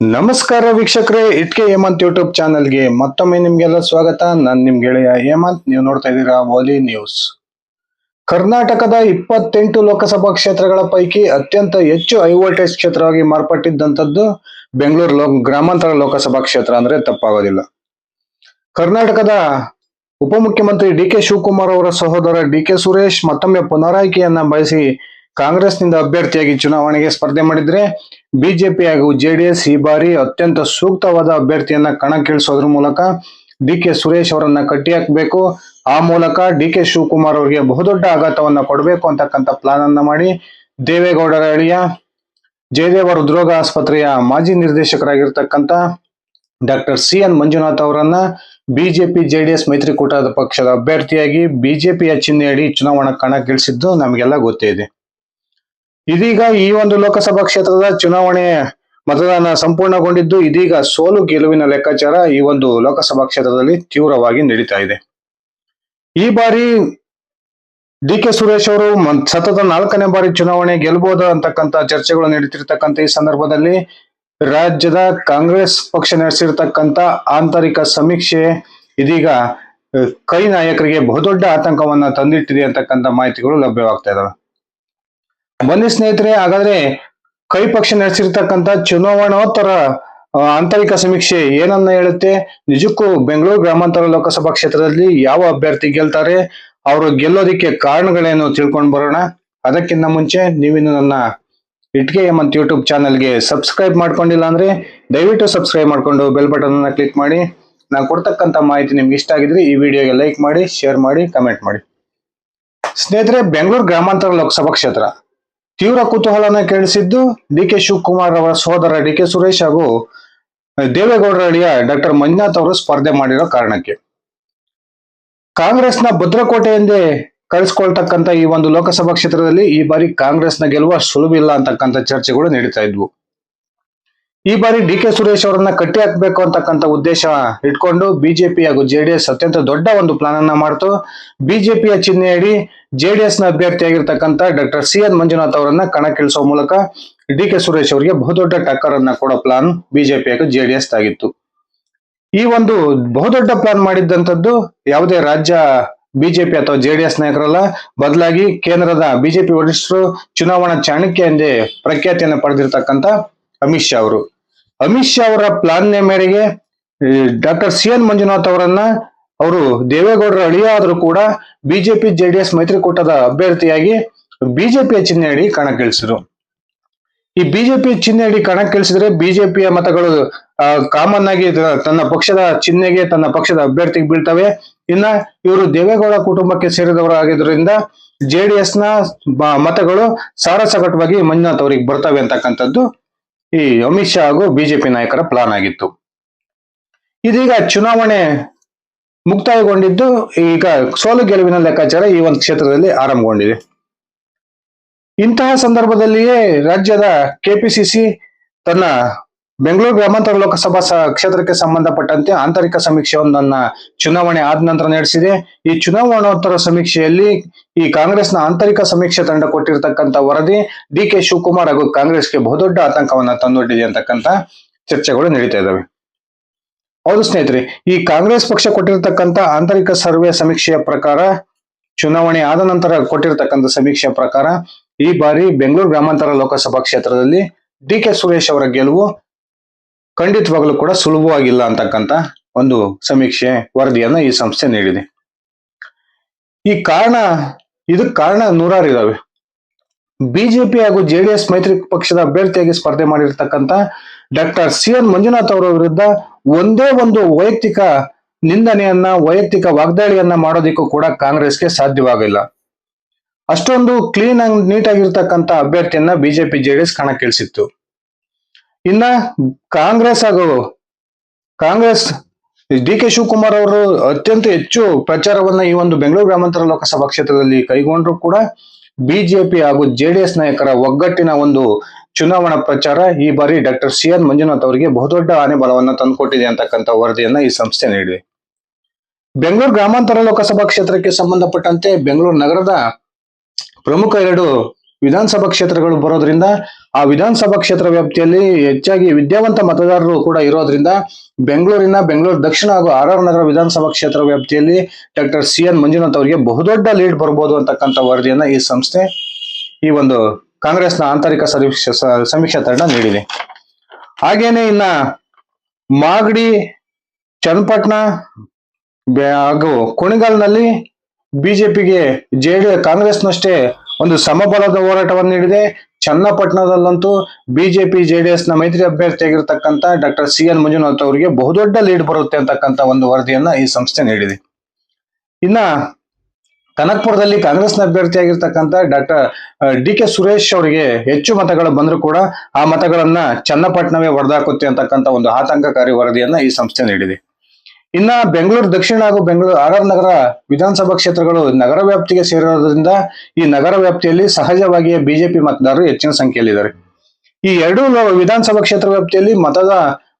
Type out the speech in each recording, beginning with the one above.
ನಮಸ್ಕಾರ ವೀಕ್ಷಕರೇ, ಇಟ್ಕೆ ಹೇಮಂತ್ ಯೂಟ್ಯೂಬ್ ಚಾನಲ್ಗೆ ಮತ್ತೊಮ್ಮೆ ನಿಮ್ಗೆಲ್ಲ ಸ್ವಾಗತ. ನಾನು ನಿಮ್ ಗೆಳೆಯ ಹೇಮಂತ್. ನೀವು ನೋಡ್ತಾ ಇದ್ದೀರಾ ಓಲಿ ನ್ಯೂಸ್ ಕರ್ನಾಟಕದ ಇಪ್ಪತ್ತೆಂಟು ಲೋಕಸಭಾ ಕ್ಷೇತ್ರಗಳ ಪೈಕಿ ಅತ್ಯಂತ ಹೆಚ್ಚು ಹೈ ವೋಲ್ಟೇಜ್ ಕ್ಷೇತ್ರವಾಗಿ ಮಾರ್ಪಟ್ಟಿದ್ದಂಥದ್ದು ಬೆಂಗಳೂರು ಲೋ ಗ್ರಾಮಾಂತರ ಲೋಕಸಭಾ ಕ್ಷೇತ್ರ ಅಂದ್ರೆ ತಪ್ಪಾಗೋದಿಲ್ಲ. ಕರ್ನಾಟಕದ ಉಪಮುಖ್ಯಮಂತ್ರಿ ಡಿ ಕೆ ಶಿವಕುಮಾರ್ ಅವರ ಸಹೋದರ ಡಿ ಕೆ ಸುರೇಶ್ ಮತ್ತೊಮ್ಮೆ ಪುನರಾಯ್ಕೆಯನ್ನ ಬಯಸಿ ಕಾಂಗ್ರೆಸ್ನಿಂದ ಅಭ್ಯರ್ಥಿಯಾಗಿ ಚುನಾವಣೆಗೆ ಸ್ಪರ್ಧೆ ಮಾಡಿದ್ರೆ ಬಿಜೆಪಿ ಹಾಗೂ ಜೆಡಿಎಸ್ ಈ ಬಾರಿ ಅತ್ಯಂತ ಸೂಕ್ತವಾದ ಅಭ್ಯರ್ಥಿಯನ್ನ ಕಣಕ್ಕಿಳಿಸೋದ್ರ ಮೂಲಕ ಡಿ ಕೆ ಸುರೇಶ್ ಅವರನ್ನ ಕಟ್ಟಿ ಹಾಕಬೇಕು ಆ ಮೂಲಕ ಡಿ ಕೆ ಶಿವಕುಮಾರ್ ಅವರಿಗೆ ಬಹುದೊಡ್ಡ ಆಘಾತವನ್ನ ಕೊಡಬೇಕು ಅಂತಕ್ಕಂಥ ಪ್ಲಾನ್ ಅನ್ನ ಮಾಡಿ ದೇವೇಗೌಡರ ಅಳಿಯ ಜಯದೇವ ಹೃದ್ರೋಗ ಆಸ್ಪತ್ರೆಯ ಮಾಜಿ ನಿರ್ದೇಶಕರಾಗಿರ್ತಕ್ಕಂಥ ಡಾಕ್ಟರ್ ಸಿ ಎನ್ ಮಂಜುನಾಥ್ ಅವರನ್ನ ಬಿಜೆಪಿ, ಜೆಡಿಎಸ್ ಮೈತ್ರಿಕೂಟದ ಪಕ್ಷದ ಅಭ್ಯರ್ಥಿಯಾಗಿ ಬಿಜೆಪಿಯ ಚಿಹ್ನೆಯಡಿ ಚುನಾವಣಾ ಕಣಕ್ಕಿಳಿಸಿದ್ದು ನಮಗೆಲ್ಲ ಗೊತ್ತೇ ಇದೆ. ಇದೀಗ ಈ ಒಂದು ಲೋಕಸಭಾ ಕ್ಷೇತ್ರದ ಚುನಾವಣೆ ಮತದಾನ ಸಂಪೂರ್ಣಗೊಂಡಿದ್ದು, ಇದೀಗ ಸೋಲು ಗೆಲುವಿನ ಲೆಕ್ಕಾಚಾರ ಈ ಒಂದು ಲೋಕಸಭಾ ಕ್ಷೇತ್ರದಲ್ಲಿ ತೀವ್ರವಾಗಿ ನಡೀತಾ ಇದೆ. ಈ ಬಾರಿ ಡಿ ಕೆ ಸುರೇಶ್ ಅವರು ಸತತ ನಾಲ್ಕನೇ ಬಾರಿ ಚುನಾವಣೆ ಗೆಲ್ಬಹುದು ಅಂತಕ್ಕಂತ ಚರ್ಚೆಗಳು ನಡೀತಿರ್ತಕ್ಕಂಥ ಈ ಸಂದರ್ಭದಲ್ಲಿ ರಾಜ್ಯದ ಕಾಂಗ್ರೆಸ್ ಪಕ್ಷ ನಡೆಸಿರ್ತಕ್ಕಂಥ ಆಂತರಿಕ ಸಮೀಕ್ಷೆ ಇದೀಗ, ಕೈ ನಾಯಕರಿಗೆ ಬಹುದೊಡ್ಡ ಆತಂಕವನ್ನ ತಂದಿಟ್ಟಿದೆ ಅಂತಕ್ಕಂಥ ಮಾಹಿತಿಗಳು ಲಭ್ಯವಾಗ್ತಾ ಇದಾವೆ. ಬನ್ನಿ ಸ್ನೇಹಿತರೆ, ಹಾಗಾದ್ರೆ ಕೈ ಪಕ್ಷ ನಡೆಸಿರ್ತಕ್ಕಂಥ ಚುನಾವಣೋತ್ತರ ಆಂತರಿಕ ಸಮೀಕ್ಷೆ ಏನನ್ನ ಹೇಳುತ್ತೆ? ನಿಜಕ್ಕೂ ಬೆಂಗಳೂರು ಗ್ರಾಮಾಂತರ ಲೋಕಸಭಾ ಕ್ಷೇತ್ರದಲ್ಲಿ ಯಾವ ಅಭ್ಯರ್ಥಿ ಗೆಲ್ತಾರೆ? ಅವರು ಗೆಲ್ಲೋದಿಕ್ಕೆ ಕಾರಣಗಳೇನು ತಿಳ್ಕೊಂಡು ಬರೋಣ? ಅದಕ್ಕಿಂತ ಮುಂಚೆ ನೀವಿನ್ನು ನನ್ನ ಇಟ್ಕೆ ಮತ್ತು ಯೂಟ್ಯೂಬ್ ಚಾನಲ್ಗೆ ಸಬ್ಸ್ಕ್ರೈಬ್ ಮಾಡ್ಕೊಂಡಿಲ್ಲ ಅಂದ್ರೆ ದಯವಿಟ್ಟು ಸಬ್ಸ್ಕ್ರೈಬ್ ಮಾಡ್ಕೊಂಡು ಬೆಲ್ ಬಟನ್ ಅನ್ನ ಕ್ಲಿಕ್ ಮಾಡಿ. ನಾನು ಕೊಡ್ತಕ್ಕಂಥ ಮಾಹಿತಿ ನಿಮ್ಗೆ ಇಷ್ಟ ಆಗಿದ್ರೆ ಈ ವಿಡಿಯೋಗೆ ಲೈಕ್ ಮಾಡಿ, ಶೇರ್ ಮಾಡಿ, ಕಮೆಂಟ್ ಮಾಡಿ. ಸ್ನೇಹಿತರೆ, ಬೆಂಗಳೂರು ಗ್ರಾಮಾಂತರ ಲೋಕಸಭಾ ಕ್ಷೇತ್ರ. ತೀವ್ರ ಕುತೂಹಲನ ಕೇಳಿಸಿದ್ದು ಡಿ ಕೆ ಶಿವಕುಮಾರ್ ಅವರ ಸಹೋದರ ಡಿ ಕೆ ಸುರೇಶ್ ಹಾಗೂ ದೇವೇಗೌಡರ ಅಳಿಯ ಡಾಕ್ಟರ್ ಮಂಜುನಾಥ್ ಅವರು ಸ್ಪರ್ಧೆ ಮಾಡಿರೋ ಕಾರಣಕ್ಕೆ. ಕಾಂಗ್ರೆಸ್ನ ಭದ್ರಕೋಟೆ ಎಂದೇ ಕಳಿಸ್ಕೊಳ್ತಕ್ಕಂತ ಈ ಒಂದು ಲೋಕಸಭಾ ಕ್ಷೇತ್ರದಲ್ಲಿ ಈ ಬಾರಿ ಕಾಂಗ್ರೆಸ್ನ ಗೆಲುವು ಸುಲಭ ಇಲ್ಲ ಅಂತಕ್ಕಂಥ ಚರ್ಚೆಗಳು ನಡೀತಾ ಇದ್ವು. ಈ ಬಾರಿ ಡಿ ಕೆ ಸುರೇಶ್ ಅವರನ್ನ ಕಟ್ಟಿ ಹಾಕ್ಬೇಕು ಅಂತಕ್ಕಂಥ ಉದ್ದೇಶ ಇಟ್ಕೊಂಡು ಬಿಜೆಪಿ ಹಾಗೂ ಜೆಡಿಎಸ್ ಅತ್ಯಂತ ದೊಡ್ಡ ಒಂದು ಪ್ಲಾನ್ ಅನ್ನ ಮಾಡ್ತು. ಬಿಜೆಪಿಯ ಚಿಹ್ನೆಯಡಿ ಜೆಡಿಎಸ್ನ ಅಭ್ಯರ್ಥಿಯಾಗಿರ್ತಕ್ಕಂಥ ಡಾಕ್ಟರ್ ಸಿ ಎನ್ ಮಂಜುನಾಥ್ ಅವರನ್ನ ಕಣಕ್ಕಿಳಿಸುವ ಮೂಲಕ ಡಿ ಕೆ ಸುರೇಶ್ ಅವರಿಗೆ ಬಹುದೊಡ್ಡ ಟಕ್ಕರ್ ಅನ್ನ ಕೊಡೋ ಪ್ಲಾನ್ ಬಿಜೆಪಿ ಹಾಗೂ ಜೆಡಿಎಸ್ ಆಗಿತ್ತು ಈ ಒಂದು ಬಹುದೊಡ್ಡ ಪ್ಲಾನ್ ಮಾಡಿದ್ದಂಥದ್ದು ಯಾವುದೇ ರಾಜ್ಯ ಬಿಜೆಪಿ ಅಥವಾ ಜೆಡಿಎಸ್ ನಾಯಕರಲ್ಲ ಬದಲಾಗಿ ಕೇಂದ್ರದ ಬಿಜೆಪಿ ವರಿಷ್ಠರು ಚುನಾವಣಾ ಚಾಣಕ್ಯ ಎಂದೇ ಪ್ರಖ್ಯಾತಿಯನ್ನು ಪಡೆದಿರ್ತಕ್ಕಂಥ ಅಮಿತ್ ಶಾ ಅವರು. ಅಮಿತ್ ಶಾ ಅವರ ಪ್ಲಾನ್ ಮೇರೆಗೆ ಡಾಕ್ಟರ್ ಸಿ ಎನ್ ಮಂಜುನಾಥ್ ಅವರನ್ನ ಅವರು ದೇವೇಗೌಡರ ಅಳಿಯ ಆದ್ರೂ ಕೂಡ ಬಿಜೆಪಿ ಜೆಡಿಎಸ್ ಮೈತ್ರಿಕೂಟದ ಅಭ್ಯರ್ಥಿಯಾಗಿ ಬಿಜೆಪಿಯ ಚಿಹ್ನೆಯಡಿ ಕಣಕ್ಕಿಳಿಸಿದ್ರು. ಈ ಬಿಜೆಪಿ ಚಿಹ್ನೆಯಡಿ ಕಣಕ್ಕಿಳಿಸಿದ್ರೆ ಬಿಜೆಪಿಯ ಮತಗಳು ಕಾಮನ್ ಆಗಿ ತನ್ನ ಪಕ್ಷದ ಚಿಹ್ನೆಗೆ ತನ್ನ ಪಕ್ಷದ ಅಭ್ಯರ್ಥಿಗೆ ಬೀಳ್ತವೆ. ಇನ್ನ ಇವರು ದೇವೇಗೌಡ ಕುಟುಂಬಕ್ಕೆ ಸೇರಿದವರಾಗಿದ್ದರಿಂದ ಜೆಡಿಎಸ್ನ ಮತಗಳು ಸಾರಸಗಟವಾಗಿ ಮಂಜುನಾಥ್ ಅವರಿಗೆ ಬರ್ತವೆ ಅಂತಕ್ಕಂಥದ್ದು. ಈ ಅಮಿತ್ ಶಾ ಹಾಗೂ ಬಿಜೆಪಿ ನಾಯಕರ ಪ್ಲಾನ್ ಆಗಿತ್ತು. ಇದೀಗ ಚುನಾವಣೆ ಮುಕ್ತಾಯಗೊಂಡಿದ್ದು ಈಗ ಸೋಲು ಗೆಲುವಿನ ಲೆಕ್ಕಾಚಾರ ಈ ಒಂದು ಕ್ಷೇತ್ರದಲ್ಲಿ ಆರಂಭಗೊಂಡಿದೆ. ಇಂತಹ ಸಂದರ್ಭದಲ್ಲಿಯೇ ರಾಜ್ಯದ ಕೆಪಿಸಿಸಿ ತನ್ನ ಬೆಂಗಳೂರು ಗ್ರಾಮಾಂತರ ಲೋಕಸಭಾ ಕ್ಷೇತ್ರಕ್ಕೆ ಸಂಬಂಧಪಟ್ಟಂತೆ ಆಂತರಿಕ ಸಮೀಕ್ಷೆಯೊಂದನ್ನ ಚುನಾವಣೆ ಆದ ನಂತರ ನಡೆಸಿದೆ. ಈ ಚುನಾವಣೋತ್ತರ ಸಮೀಕ್ಷೆಯಲ್ಲಿ ಈ ಕಾಂಗ್ರೆಸ್ನ ಆಂತರಿಕ ಸಮೀಕ್ಷೆ ತಂಡ ಕೊಟ್ಟಿರ್ತಕ್ಕಂಥ ವರದಿ ಡಿ ಕೆ ಶಿವಕುಮಾರ್ ಹಾಗೂ ಕಾಂಗ್ರೆಸ್ಗೆ ಬಹುದೊಡ್ಡ ಆತಂಕವನ್ನ ತಂದೊಡ್ಡಿದೆ ಅಂತಕ್ಕಂಥ ಚರ್ಚೆಗಳು ನಡೀತಾ ಇದ್ದಾವೆ ಹೌದು ಸ್ನೇಹಿತರೆ, ಈ ಕಾಂಗ್ರೆಸ್ ಪಕ್ಷ ಕೊಟ್ಟಿರ್ತಕ್ಕಂಥ ಆಂತರಿಕ ಸರ್ವೆ ಸಮೀಕ್ಷೆಯ ಪ್ರಕಾರ, ಚುನಾವಣೆ ಆದ ನಂತರ ಕೊಟ್ಟಿರ್ತಕ್ಕಂಥ ಸಮೀಕ್ಷೆಯ ಪ್ರಕಾರ, ಈ ಬಾರಿ ಬೆಂಗಳೂರು ಗ್ರಾಮಾಂತರ ಲೋಕಸಭಾ ಕ್ಷೇತ್ರದಲ್ಲಿ ಡಿ ಕೆ ಸುರೇಶ್ ಅವರ ಗೆಲುವು ಖಂಡಿತವಾಗ್ಲೂ ಕೂಡ ಸುಲಭವಾಗಿಲ್ಲ ಅಂತಕ್ಕಂಥ ಒಂದು ಸಮೀಕ್ಷೆ ವರದಿಯನ್ನ ಈ ಸಂಸ್ಥೆ ನೀಡಿದೆ. ಈ ಕಾರಣ, ಇದಕ್ಕೆ ಕಾರಣ ನೂರಾರು ಇದಾವೆ. ಬಿಜೆಪಿ ಹಾಗೂ ಜೆಡಿಎಸ್ ಮೈತ್ರಿ ಪಕ್ಷದ ಅಭ್ಯರ್ಥಿಯಾಗಿ ಸ್ಪರ್ಧೆ ಮಾಡಿರ್ತಕ್ಕಂಥ ಡಾಕ್ಟರ್ ಸಿ ಎನ್ ಮಂಜುನಾಥ್ ಅವರ ವಿರುದ್ಧ ಒಂದೇ ಒಂದು ವೈಯಕ್ತಿಕ ನಿಂದನೆಯನ್ನ, ವೈಯಕ್ತಿಕ ವಾಗ್ದಾಳಿಯನ್ನ ಮಾಡೋದಿಕ್ಕೂ ಕೂಡ ಕಾಂಗ್ರೆಸ್ಗೆ ಸಾಧ್ಯವಾಗಿಲ್ಲ ಅಷ್ಟೊಂದು ಕ್ಲೀನ್ ಆಗಿ ನೀಟ್ ಆಗಿರ್ತಕ್ಕಂಥ ಅಭ್ಯರ್ಥಿಯನ್ನ ಬಿಜೆಪಿ ಜೆಡಿಎಸ್ ಕಣಕ್ಕಿಳಿಸಿತ್ತು. ಇನ್ನ ಕಾಂಗ್ರೆಸ್ ಹಾಗೂ ಕಾಂಗ್ರೆಸ್ ಡಿ ಕೆ ಶಿವಕುಮಾರ್ ಅವರು ಅತ್ಯಂತ ಹೆಚ್ಚು ಪ್ರಚಾರವನ್ನ ಈ ಒಂದು ಬೆಂಗಳೂರು ಗ್ರಾಮಾಂತರ ಲೋಕಸಭಾ ಕ್ಷೇತ್ರದಲ್ಲಿ ಕೈಗೊಂಡ್ರು ಕೂಡ ಬಿಜೆಪಿ ಹಾಗೂ ಜೆಡಿಎಸ್ ನಾಯಕರ ಒಗ್ಗಟ್ಟಿನ ಒಂದು ಚುನಾವಣಾ ಪ್ರಚಾರ ಈ ಬಾರಿ ಡಾಕ್ಟರ್ ಸಿ ಎನ್ ಮಂಜುನಾಥ್ ಅವರಿಗೆ ಬಹುದೊಡ್ಡ ಆನೆ ಬಲವನ್ನ ತಂದುಕೊಟ್ಟಿದೆ ಅಂತಕ್ಕಂಥ ವರದಿಯನ್ನ ಈ ಸಂಸ್ಥೆ ನೀಡಿದೆ. ಬೆಂಗಳೂರು ಗ್ರಾಮಾಂತರ ಲೋಕಸಭಾ ಕ್ಷೇತ್ರಕ್ಕೆ ಸಂಬಂಧಪಟ್ಟಂತೆ ಬೆಂಗಳೂರು ನಗರದ ಪ್ರಮುಖ ಎರಡು ವಿಧಾನಸಭಾ ಕ್ಷೇತ್ರಗಳು ಬರೋದ್ರಿಂದ ಆ ವಿಧಾನಸಭಾ ಕ್ಷೇತ್ರ ವ್ಯಾಪ್ತಿಯಲ್ಲಿ ಹೆಚ್ಚಾಗಿ ವಿದ್ಯಾವಂತ ಮತದಾರರು ಕೂಡ ಇರೋದ್ರಿಂದ ಬೆಂಗಳೂರಿನ ಬೆಂಗಳೂರು ದಕ್ಷಿಣ ಹಾಗೂ ಆರ್ ಆರ್ ನಗರ ವಿಧಾನಸಭಾ ಕ್ಷೇತ್ರ ವ್ಯಾಪ್ತಿಯಲ್ಲಿ ಡಾಕ್ಟರ್ ಸಿ ಎನ್ ಮಂಜುನಾಥ್ ಅವರಿಗೆ ಬಹುದೊಡ್ಡ ಲೀಡ್ ಬರ್ಬೋದು ಅಂತಕ್ಕಂಥ ವರದಿಯನ್ನ ಈ ಸಂಸ್ಥೆ ಈ ಒಂದು ಕಾಂಗ್ರೆಸ್ನ ಆಂತರಿಕ ಸಮೀಕ್ಷೆ ತಂಡ ನೀಡಿದೆ. ಹಾಗೇನೆ ಇನ್ನ ಮಾಗಡಿ, ಚನ್ನಪಟ್ಟಣ ಹಾಗೂ ಕುಣಿಗಲ್ನಲ್ಲಿ ಬಿಜೆಪಿಗೆ ಜೆಡಿ ಕಾಂಗ್ರೆಸ್ನಷ್ಟೇ ಒಂದು ಸಮಬಲದ ಹೋರಾಟವನ್ನು ನೀಡಿದೆ. ಚನ್ನಪಟ್ಟಣದಲ್ಲಂತೂ ಬಿಜೆಪಿ ಜೆಡಿಎಸ್ನ ಮೈತ್ರಿ ಅಭ್ಯರ್ಥಿಯಾಗಿರ್ತಕ್ಕಂಥ ಡಾಕ್ಟರ್ ಸಿ ಎನ್ ಮಂಜುನಾಥ್ ಅವರಿಗೆ ಬಹುದೊಡ್ಡ ಲೀಡ್ ಬರುತ್ತೆ ಅಂತಕ್ಕಂಥ ಒಂದು ವರದಿಯನ್ನ ಈ ಸಂಸ್ಥೆ ನೀಡಿದೆ. ಇನ್ನ ಕನಕ್ಪುರದಲ್ಲಿ ನ ಅಭ್ಯರ್ಥಿಯಾಗಿರ್ತಕ್ಕಂಥ ಡಾಕ್ಟರ್ ಡಿ ಕೆ ಸುರೇಶ್ ಅವರಿಗೆ ಹೆಚ್ಚು ಮತಗಳು ಬಂದರೂ ಕೂಡ ಆ ಮತಗಳನ್ನ ಚನ್ನಪಟ್ಟಣವೇ ಹೊಡೆದಾಕುತ್ತೆ ಅಂತಕ್ಕಂಥ ಒಂದು ಆತಂಕಕಾರಿ ವರದಿಯನ್ನ ಈ ಸಂಸ್ಥೆ ನೀಡಿದೆ. ಇನ್ನ ಬೆಂಗಳೂರು ದಕ್ಷಿಣ ಹಾಗೂ ಬೆಂಗಳೂರು ಆರ್ ನಗರ ವಿಧಾನಸಭಾ ಕ್ಷೇತ್ರಗಳು ನಗರ ವ್ಯಾಪ್ತಿಗೆ ಸೇರಿರೋದ್ರಿಂದ ಈ ನಗರ ವ್ಯಾಪ್ತಿಯಲ್ಲಿ ಸಹಜವಾಗಿಯೇ ಬಿಜೆಪಿ ಮತದಾರರು ಹೆಚ್ಚಿನ ಸಂಖ್ಯೆಯಲ್ಲಿದ್ದಾರೆ. ಈ ಎರಡೂ ವಿಧಾನಸಭಾ ಕ್ಷೇತ್ರ ವ್ಯಾಪ್ತಿಯಲ್ಲಿ ಮತದ,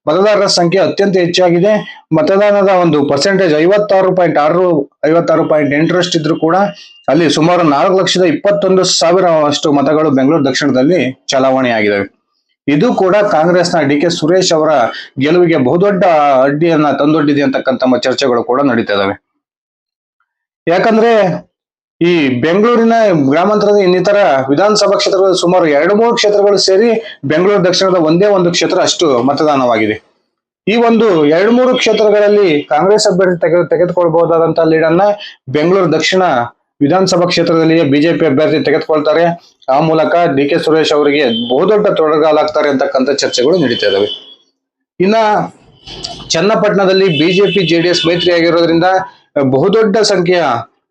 ಮತದಾರರ ಸಂಖ್ಯೆ ಅತ್ಯಂತ ಹೆಚ್ಚಾಗಿದೆ. ಮತದಾನದ ಒಂದು ಪರ್ಸೆಂಟೇಜ್ ಐವತ್ತಾರು ಪಾಯಿಂಟ್ ಆರು, ಐವತ್ತಾರು ಪಾಯಿಂಟ್ ಎಂಟರಷ್ಟು ಇದ್ರೂ ಕೂಡ ಅಲ್ಲಿ ಸುಮಾರು ನಾಲ್ಕು ಲಕ್ಷದ ಇಪ್ಪತ್ತೊಂದು ಸಾವಿರ ಅಷ್ಟು ಮತಗಳು ಬೆಂಗಳೂರು ದಕ್ಷಿಣದಲ್ಲಿ ಚಲಾವಣೆಯಾಗಿದ್ದಾವೆ. ಇದು ಕೂಡ ಕಾಂಗ್ರೆಸ್ನ ಡಿ ಕೆ ಸುರೇಶ್ ಅವರ ಗೆಲುವಿಗೆ ಬಹುದೊಡ್ಡ ಅಡ್ಡಿಯನ್ನ ತಂದೊಡ್ಡಿದೆ ಅಂತಕ್ಕಂಥ ಚರ್ಚೆಗಳು ಕೂಡ ನಡೀತಾ ಇದಾವೆ. ಯಾಕಂದ್ರೆ ಈ ಬೆಂಗಳೂರಿನ ಗ್ರಾಮಾಂತರದ ಇನ್ನಿತರ ವಿಧಾನಸಭಾ ಕ್ಷೇತ್ರಗಳು ಸುಮಾರು ಎರಡು ಮೂರು ಕ್ಷೇತ್ರಗಳು ಸೇರಿ ಬೆಂಗಳೂರು ದಕ್ಷಿಣದ ಒಂದೇ ಒಂದು ಕ್ಷೇತ್ರ ಅಷ್ಟು ಮತದಾನವಾಗಿದೆ. ಈ ಒಂದು ಎರಡು ಮೂರು ಕ್ಷೇತ್ರಗಳಲ್ಲಿ ಕಾಂಗ್ರೆಸ್ ಅಭ್ಯರ್ಥಿ ತೆಗೆದು ತೆಗೆದುಕೊಳ್ಬಹುದಾದಂತಹ ಲೀಡನ್ನ ಬೆಂಗಳೂರು ದಕ್ಷಿಣ ವಿಧಾನಸಭಾ ಕ್ಷೇತ್ರದಲ್ಲಿಯೇ ಬಿಜೆಪಿ ಅಭ್ಯರ್ಥಿ ತೆಗೆದುಕೊಳ್ತಾರೆ. ಆ ಮೂಲಕ ಡಿ ಕೆ ಸುರೇಶ್ ಅವರಿಗೆ ಬಹುದೊಡ್ಡ ತೊಡಗಾಲಾಗ್ತಾರೆ ಅಂತಕ್ಕಂಥ ಚರ್ಚೆಗಳು ನಡೀತಾ ಇದಾವೆ. ಇನ್ನ ಚನ್ನಪಟ್ಟಣದಲ್ಲಿ ಬಿಜೆಪಿ, ಜೆಡಿಎಸ್ ಮೈತ್ರಿ ಆಗಿರೋದ್ರಿಂದ ಬಹುದೊಡ್ಡ ಸಂಖ್ಯೆಯ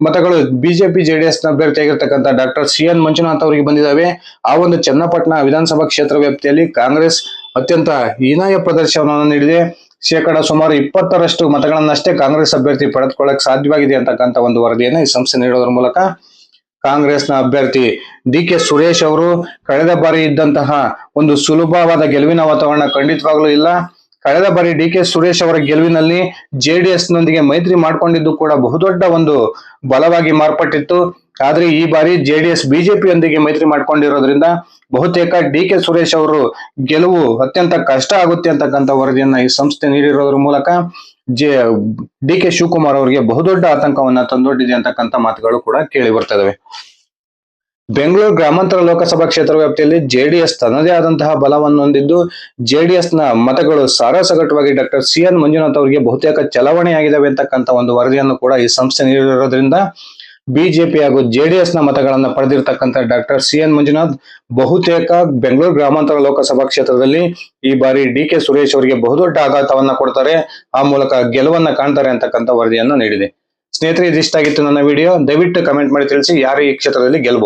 ಮತಗಳು ಬಿಜೆಪಿ, ಜೆಡಿಎಸ್ನ ಅಭ್ಯರ್ಥಿಯಾಗಿರ್ತಕ್ಕಂಥ ಡಾಕ್ಟರ್ ಸಿ. ಎನ್. ಮಂಜುನಾಥ್ ಅವರಿಗೆ ಬಂದಿದ್ದಾವೆ ಆ ಒಂದು ಚನ್ನಪಟ್ಟಣ ವಿಧಾನಸಭಾ ಕ್ಷೇತ್ರ ವ್ಯಾಪ್ತಿಯಲ್ಲಿ ಕಾಂಗ್ರೆಸ್ ಅತ್ಯಂತ ಹೀನಾಯ ಪ್ರದರ್ಶನವನ್ನು ನೀಡಿದೆ. ಶೇಕಡ ಸುಮಾರು ಇಪ್ಪತ್ತರಷ್ಟು ಮತಗಳನ್ನಷ್ಟೇ ಕಾಂಗ್ರೆಸ್ ಅಭ್ಯರ್ಥಿ ಪಡೆದುಕೊಳ್ಳಕ್ ಸಾಧ್ಯವಾಗಿದೆ ಅಂತಕ್ಕಂಥ ಒಂದು ವರದಿಯನ್ನು ಈ ಸಂಸ್ಥೆ ನೀಡೋದ್ರ ಮೂಲಕ ಕಾಂಗ್ರೆಸ್ನ ಅಭ್ಯರ್ಥಿ ಡಿ ಕೆ ಸುರೇಶ್ ಅವರು ಕಳೆದ ಬಾರಿ ಇದ್ದಂತಹ ಒಂದು ಸುಲಭವಾದ ಗೆಲುವಿನ ವಾತಾವರಣ ಖಂಡಿತವಾಗ್ಲೂ ಇಲ್ಲ. ಕಳೆದ ಬಾರಿ ಡಿ ಕೆ ಸುರೇಶ್ ಅವರ ಗೆಲುವಿನಲ್ಲಿ ಜೆಡಿಎಸ್ ನೊಂದಿಗೆ ಮೈತ್ರಿ ಮಾಡಿಕೊಂಡಿದ್ದು ಕೂಡ ಬಹುದೊಡ್ಡ ಒಂದು ಬಲವಾಗಿ ಮಾರ್ಪಟ್ಟಿತ್ತು. ಆದ್ರೆ ಈ ಬಾರಿ ಜೆಡಿಎಸ್, ಬಿಜೆಪಿಯೊಂದಿಗೆ ಮೈತ್ರಿ ಮಾಡ್ಕೊಂಡಿರೋದ್ರಿಂದ ಬಹುತೇಕ ಡಿ ಕೆ ಸುರೇಶ್ ಅವರು ಗೆಲುವು ಅತ್ಯಂತ ಕಷ್ಟ ಆಗುತ್ತೆ ಅಂತಕ್ಕಂಥ ವರದಿಯನ್ನ ಈ ಸಂಸ್ಥೆ ನೀಡಿರೋದ್ರ ಮೂಲಕ ಜೆ ಡಿ ಕೆ ಶಿವಕುಮಾರ್ ಅವರಿಗೆ ಬಹುದೊಡ್ಡ ಆತಂಕವನ್ನ ತಂದೊಡ್ಡಿದೆ ಅಂತಕ್ಕಂಥ ಮಾತುಗಳು ಕೂಡ ಕೇಳಿ ಬರ್ತಾ ಇದಾವೆ ಬೆಂಗಳೂರು ಗ್ರಾಮಾಂತರ ಲೋಕಸಭಾ ಕ್ಷೇತ್ರ ವ್ಯಾಪ್ತಿಯಲ್ಲಿ ಜೆಡಿಎಸ್ ತನ್ನದೇ ಆದಂತಹ ಬಲವನ್ನು ಹೊಂದಿದ್ದು ಜೆಡಿಎಸ್ನ ಮತಗಳು ಸಾರಾಸಗಟವಾಗಿ ಡಾಕ್ಟರ್ ಸಿ ಎನ್ ಮಂಜುನಾಥ್ ಅವರಿಗೆ ಬಹುತೇಕ ಚಲಾವಣೆಯಾಗಿದ್ದಾವೆ ಅಂತಕ್ಕಂಥ ಒಂದು ವರದಿಯನ್ನು ಕೂಡ ಈ ಸಂಸ್ಥೆ ನೀಡಿರೋದ್ರಿಂದ ಬಿಜೆಪಿ ಹಾಗೂ ಜೆಡಿಎಸ್ನ ಮತಗಳನ್ನು ಪಡೆದಿರತಕ್ಕಂಥ ಡಾಕ್ಟರ್ ಸಿ ಎನ್ ಮಂಜುನಾಥ್, ಬಹುತೇಕ ಬೆಂಗಳೂರು ಗ್ರಾಮಾಂತರ ಲೋಕಸಭಾ ಕ್ಷೇತ್ರದಲ್ಲಿ ಈ ಬಾರಿ ಡಿ ಕೆ ಸುರೇಶ್ ಅವರಿಗೆ ಬಹುದೊಡ್ಡ ಆಘಾತವನ್ನ ಕೊಡ್ತಾರೆ. ಆ ಮೂಲಕ ಗೆಲುವನ್ನ ಕಾಣ್ತಾರೆ ಅಂತಕ್ಕಂಥ ವರದಿಯನ್ನ ನೀಡಿದೆ. ಸ್ನೇಹಿತರೆ, ಇದಿಷ್ಟಾಗಿತ್ತು ನನ್ನ ವಿಡಿಯೋ. ದಯವಿಟ್ಟು ಕಮೆಂಟ್ ಮಾಡಿ ತಿಳಿಸಿ ಯಾರು ಈ ಕ್ಷೇತ್ರದಲ್ಲಿ ಗೆಲ್ಬಹುದು